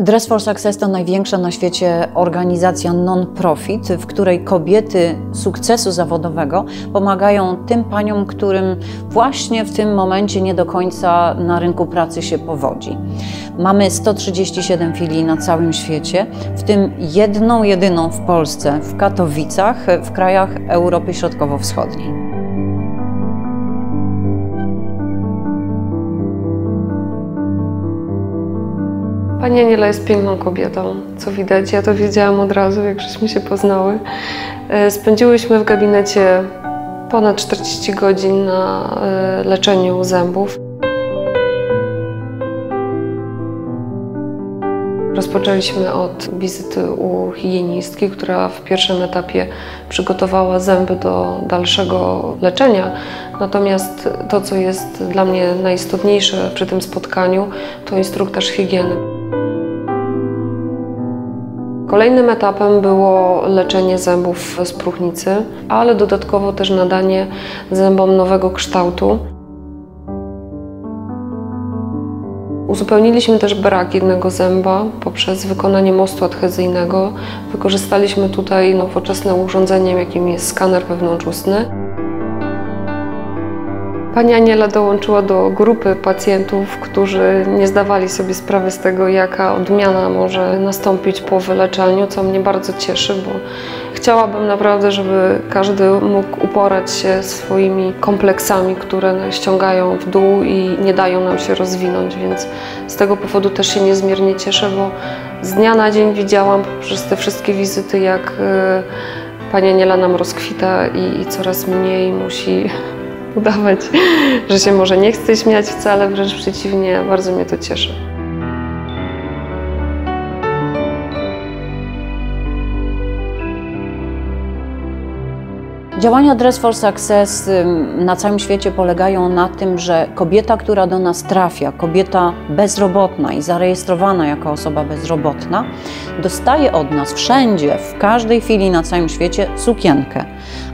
Dress for Success to największa na świecie organizacja non-profit, w której kobiety sukcesu zawodowego pomagają tym paniom, którym właśnie w tym momencie nie do końca na rynku pracy się powodzi. Mamy 137 filii na całym świecie, w tym jedną jedyną w Polsce, w Katowicach, w krajach Europy Środkowo-Wschodniej. Pani Aniela jest piękną kobietą, co widać. Ja to wiedziałam od razu, jak żeśmy się poznały. E, spędziłyśmy w gabinecie ponad 40 godzin na e, leczeniu zębów. Rozpoczęliśmy od wizyty u higienistki, która w pierwszym etapie przygotowała zęby do dalszego leczenia. Natomiast to, co jest dla mnie najistotniejsze przy tym spotkaniu, to instruktaż higieny. Kolejnym etapem było leczenie zębów z próchnicy, ale dodatkowo też nadanie zębom nowego kształtu. Uzupełniliśmy też brak jednego zęba poprzez wykonanie mostu adhezyjnego. Wykorzystaliśmy tutaj nowoczesne urządzenie, jakim jest skaner wewnątrzustny. Pani Aniela dołączyła do grupy pacjentów, którzy nie zdawali sobie sprawy z tego, jaka odmiana może nastąpić po wyleczeniu, co mnie bardzo cieszy, bo chciałabym naprawdę, żeby każdy mógł uporać się swoimi kompleksami, które ściągają w dół i nie dają nam się rozwinąć, więc z tego powodu też się niezmiernie cieszę, bo z dnia na dzień widziałam przez te wszystkie wizyty, jak e, Pani Aniela nam rozkwita i, i coraz mniej musi udawać, że się może nie chce śmiać wcale, wręcz przeciwnie, bardzo mnie to cieszy. Działania Dress for Success na całym świecie polegają na tym, że kobieta, która do nas trafia, kobieta bezrobotna i zarejestrowana jako osoba bezrobotna, dostaje od nas wszędzie, w każdej chwili na całym świecie sukienkę.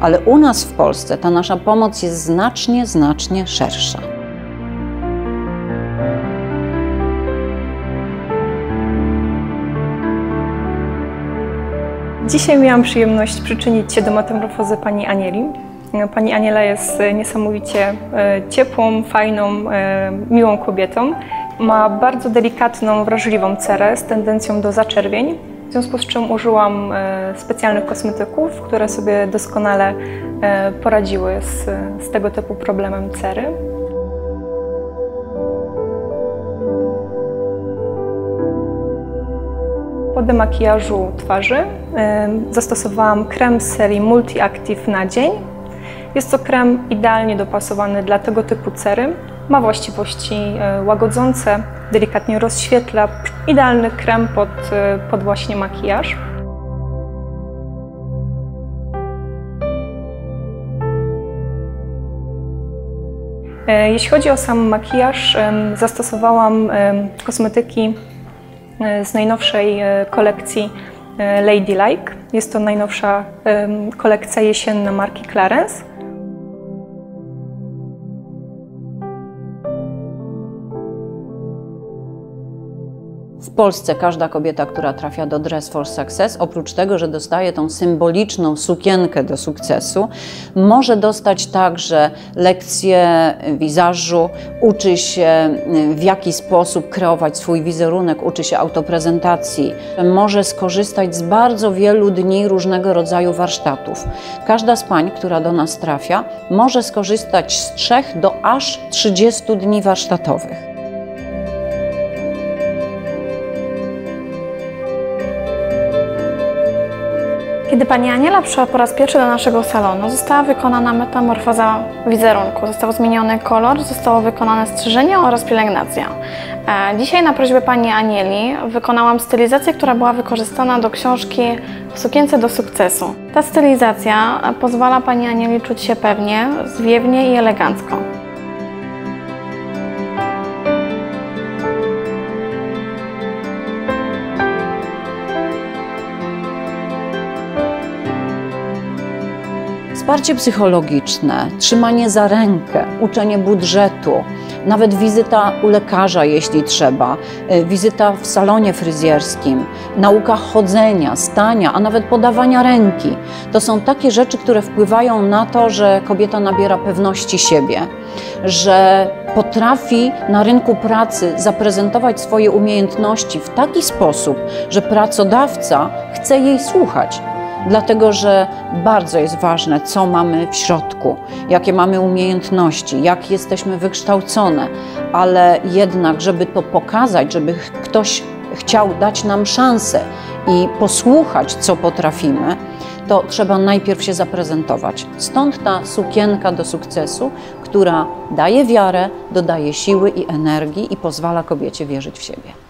Ale u nas w Polsce ta nasza pomoc jest znacznie, znacznie szersza. Dzisiaj miałam przyjemność przyczynić się do metamorfozy pani Anieli. Pani Aniela jest niesamowicie e, ciepłą, fajną, e, miłą kobietą. Ma bardzo delikatną, wrażliwą cerę z tendencją do zaczerwień, w związku z czym użyłam e, specjalnych kosmetyków, które sobie doskonale poradziły z, z tego typu problemem cery. Po demakijażu twarzy zastosowałam krem z serii Multi Active na dzień. Jest to krem idealnie dopasowany dla tego typu cery. Ma właściwości e, łagodzące, delikatnie rozświetla. Idealny krem pod, e, pod właśnie makijaż. E, jeśli chodzi o sam makijaż, zastosowałam kosmetyki z najnowszej e, kolekcji e, Ladylike. Jest to najnowsza kolekcja jesienna marki Clarence. Polsce każda kobieta, która trafia do Dress for Success, oprócz tego, że dostaje tą symboliczną sukienkę do sukcesu, może dostać także lekcje wizażu, uczy się w jaki sposób kreować swój wizerunek, uczy się autoprezentacji, może skorzystać z bardzo wielu dni różnego rodzaju warsztatów. Każda z pań, która do nas trafia, może skorzystać z trzech do aż 30 dni warsztatowych. Kiedy pani Aniela przyszła po raz pierwszy do naszego salonu, została wykonana metamorfoza wizerunku. Został zmieniony kolor, zostało wykonane strzyżenie oraz pielęgnacja. E, dzisiaj na prośbę pani Anieli wykonałam stylizację, która była wykorzystana do książki W sukience do sukcesu. Ta stylizacja pozwala pani Anieli czuć się pewnie, zwiewnie i elegancko. Wsparcie psychologiczne, trzymanie za rękę, uczenie budżetu, nawet wizyta u lekarza, jeśli trzeba, y, wizyta w salonie fryzjerskim, nauka chodzenia, stania, a nawet podawania ręki. To są takie rzeczy, które wpływają na to, że kobieta nabiera pewności siebie, że potrafi na rynku pracy zaprezentować swoje umiejętności w taki sposób, że pracodawca chce jej słuchać dlatego że bardzo jest ważne, co mamy w środku, jakie mamy umiejętności, jak jesteśmy wykształcone, ale jednak, żeby to pokazać, żeby ktoś chciał dać nam szansę i posłuchać, co potrafimy, to trzeba najpierw się zaprezentować. Stąd ta sukienka do sukcesu, która daje wiarę, dodaje siły i energii i pozwala kobiecie wierzyć w siebie.